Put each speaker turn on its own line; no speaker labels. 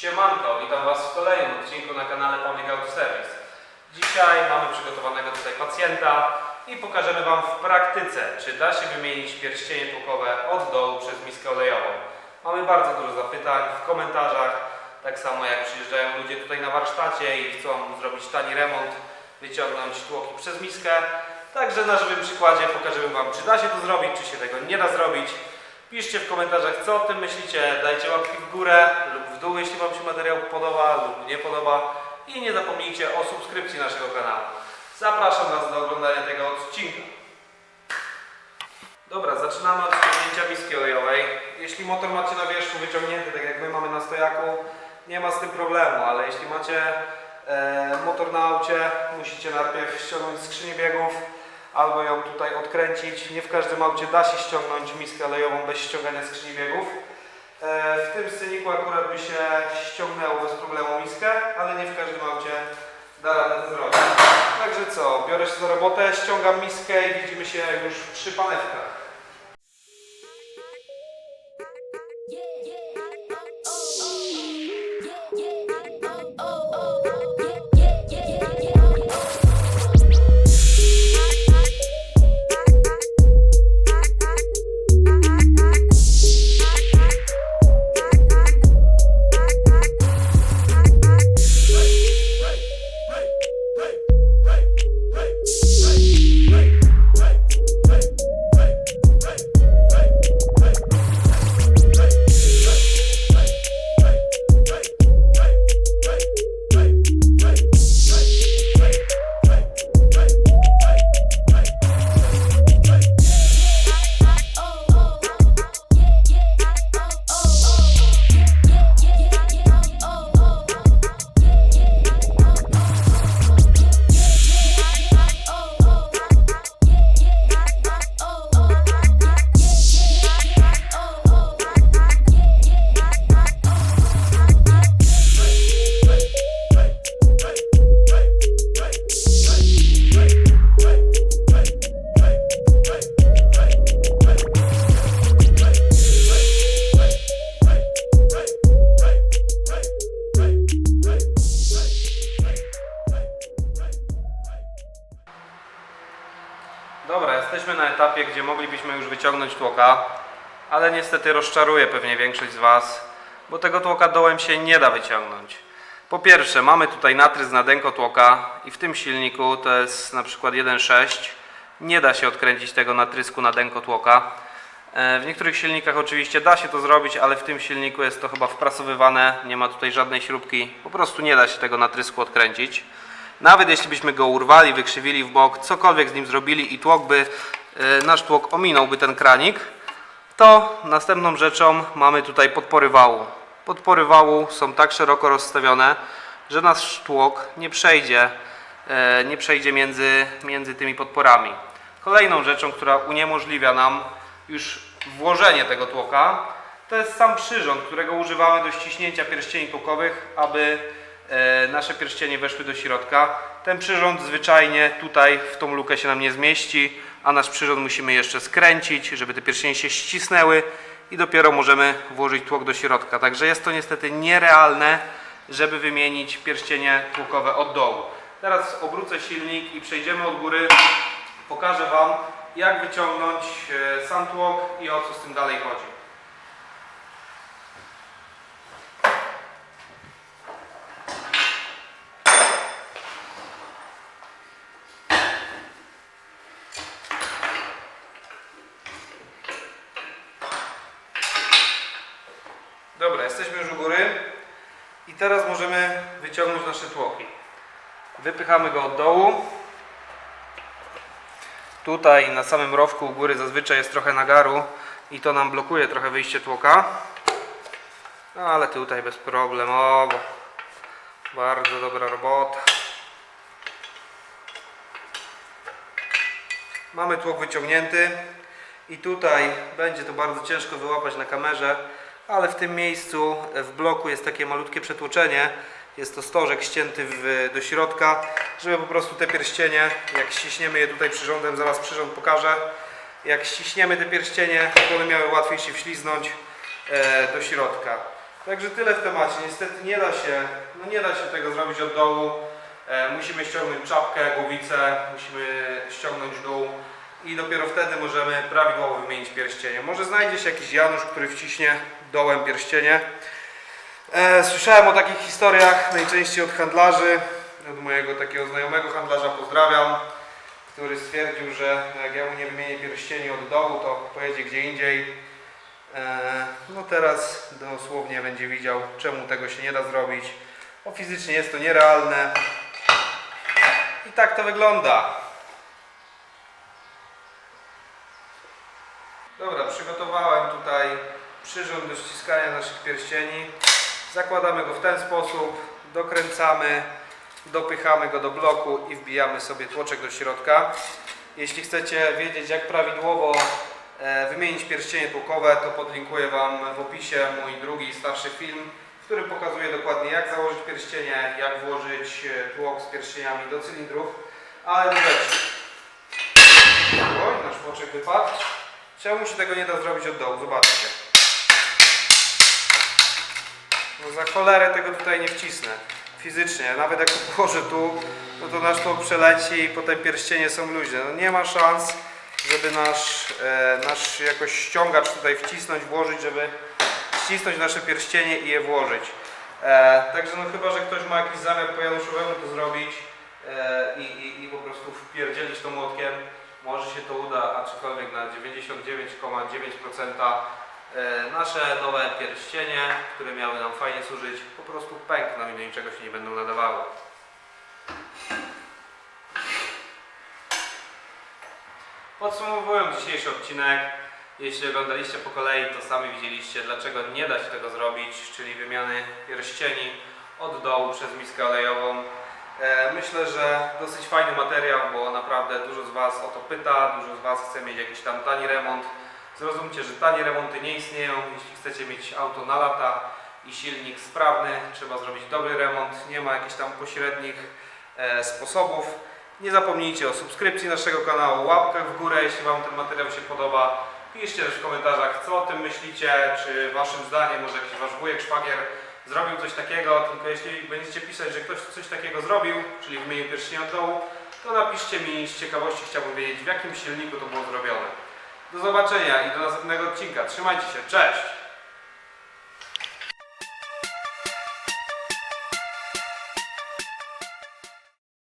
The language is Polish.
Siemanko, witam Was w kolejnym odcinku na kanale Public Auto Service. Dzisiaj mamy przygotowanego tutaj pacjenta i pokażemy Wam w praktyce, czy da się wymienić pierścienie tłukowe od dołu przez miskę olejową. Mamy bardzo dużo zapytań w komentarzach, tak samo jak przyjeżdżają ludzie tutaj na warsztacie i chcą zrobić tani remont, wyciągnąć tłoki przez miskę. Także na żywym przykładzie pokażemy Wam, czy da się to zrobić, czy się tego nie da zrobić. Piszcie w komentarzach, co o tym myślicie. Dajcie łapki w górę lub w dół, jeśli Wam się materiał podoba lub nie podoba. I nie zapomnijcie o subskrypcji naszego kanału. Zapraszam Was do oglądania tego odcinka. Dobra, zaczynamy od ściągnięcia miski olejowej. Jeśli motor macie na wierzchu wyciągnięty, tak jak my mamy na stojaku, nie ma z tym problemu, ale jeśli macie e, motor na aucie, musicie najpierw ściągnąć skrzynię biegów albo ją tutaj odkręcić. Nie w każdym aucie da się ściągnąć miskę olejową bez ściągania skrzyni biegów. E, w tym sceniku akurat by się ściągnęło bez problemu miskę, ale nie w każdym aucie da radę zrobić. Także co, biorę się za robotę, ściągam miskę i widzimy się już przy panewkach. Dobra, jesteśmy na etapie, gdzie moglibyśmy już wyciągnąć tłoka, ale niestety rozczaruje pewnie większość z Was, bo tego tłoka dołem się nie da wyciągnąć. Po pierwsze, mamy tutaj natrysk na denko tłoka i w tym silniku, to jest na przykład 1.6, nie da się odkręcić tego natrysku na denko tłoka. E, W niektórych silnikach oczywiście da się to zrobić, ale w tym silniku jest to chyba wprasowywane, nie ma tutaj żadnej śrubki, po prostu nie da się tego natrysku odkręcić. Nawet jeśli byśmy go urwali, wykrzywili w bok, cokolwiek z nim zrobili i tłok by, e, nasz tłok ominąłby ten kranik, to następną rzeczą mamy tutaj podpory wału. Podpory wału są tak szeroko rozstawione, że nasz tłok nie przejdzie, e, nie przejdzie między, między tymi podporami. Kolejną rzeczą, która uniemożliwia nam już włożenie tego tłoka, to jest sam przyrząd, którego używamy do ściśnięcia pierścieni tłokowych, aby nasze pierścienie weszły do środka. Ten przyrząd zwyczajnie tutaj w tą lukę się nam nie zmieści, a nasz przyrząd musimy jeszcze skręcić, żeby te pierścienie się ścisnęły i dopiero możemy włożyć tłok do środka. Także jest to niestety nierealne, żeby wymienić pierścienie tłokowe od dołu. Teraz obrócę silnik i przejdziemy od góry. Pokażę Wam, jak wyciągnąć e, sam tłok i o co z tym dalej chodzi. Dobra, jesteśmy już u góry i teraz możemy wyciągnąć nasze tłoki. Wypychamy go od dołu. Tutaj na samym rowku u góry zazwyczaj jest trochę nagaru i to nam blokuje trochę wyjście tłoka. No ale tutaj bez problemu. Bardzo dobra robota. Mamy tłok wyciągnięty i tutaj będzie to bardzo ciężko wyłapać na kamerze, ale w tym miejscu w bloku jest takie malutkie przetłoczenie. Jest to stożek ścięty w, do środka, żeby po prostu te pierścienie, jak ściśniemy je tutaj przyrządem, zaraz przyrząd pokażę, jak ściśniemy te pierścienie, to one miały łatwiej się wśliznąć e, do środka. Także tyle w temacie. Niestety nie da się, no nie da się tego zrobić od dołu. E, musimy ściągnąć czapkę, głowicę, musimy ściągnąć dół i dopiero wtedy możemy prawidłowo wymienić pierścienie. Może znajdzie się jakiś Janusz, który wciśnie dołem pierścienie. E, słyszałem o takich historiach najczęściej od handlarzy, od mojego takiego znajomego handlarza pozdrawiam, który stwierdził, że jak ja mu nie wymienię pierścieni od dołu, to pojedzie gdzie indziej. E, No teraz dosłownie będzie widział, czemu tego się nie da zrobić. Bo fizycznie jest to nierealne. I tak to wygląda. Dobra, przygotowałem tutaj przyrząd do ściskania naszych pierścieni. Zakładamy go w ten sposób, dokręcamy, dopychamy go do bloku i wbijamy sobie tłoczek do środka. Jeśli chcecie wiedzieć jak prawidłowo e, wymienić pierścienie tłokowe, to podlinkuję Wam w opisie mój drugi, starszy film, w którym pokazuję dokładnie jak założyć pierścienie, jak włożyć e, tłok z pierścieniami do cylindrów. Ale rzeczy. Oj, nasz tłoczek wypadł. Czemu się tego nie da zrobić od dołu? Zobaczcie. No za cholerę tego tutaj nie wcisnę. Fizycznie. Nawet jak to położę tu, no to nasz tłok przeleci i potem pierścienie są luźne. No nie ma szans, żeby nasz, e, nasz jakoś ściągacz tutaj wcisnąć, włożyć, żeby ścisnąć nasze pierścienie i je włożyć. E, także no chyba, że ktoś ma jakiś zamiar po Januszowemu to zrobić e, i, i, i po prostu wpierdzielić to młotkiem, może się to uda, aczkolwiek na 99,9% e, nasze nowe pierścienie, które miały nam fajnie służyć, po prostu pękną i do niczego się nie będą nadawały. Podsumowując dzisiejszy odcinek, jeśli oglądaliście po kolei, to sami widzieliście, dlaczego nie da się tego zrobić, czyli wymiany pierścieni od dołu przez miskę olejową. E, Myślę, że dosyć fajny materiał, bo naprawdę dużo z Was o to pyta, dużo z Was chce mieć jakiś tam tani remont. Zrozumcie, że tanie remonty nie istnieją. Jeśli chcecie mieć auto na lata i silnik sprawny, trzeba zrobić dobry remont. Nie ma jakichś tam pośrednich e, sposobów. Nie zapomnijcie o subskrypcji naszego kanału, łapkach w górę, jeśli Wam ten materiał się podoba. Piszcie też w komentarzach, co o tym myślicie, czy Waszym zdaniem może jakiś Wasz wujek, szwagier zrobił coś takiego, tylko jeśli będziecie pisać, że ktoś coś takiego zrobił, czyli wymienił pierścień od dołu, to napiszcie mi z ciekawości, chciałbym wiedzieć w jakim silniku to było zrobione. Do zobaczenia i do następnego odcinka. Trzymajcie się, cześć!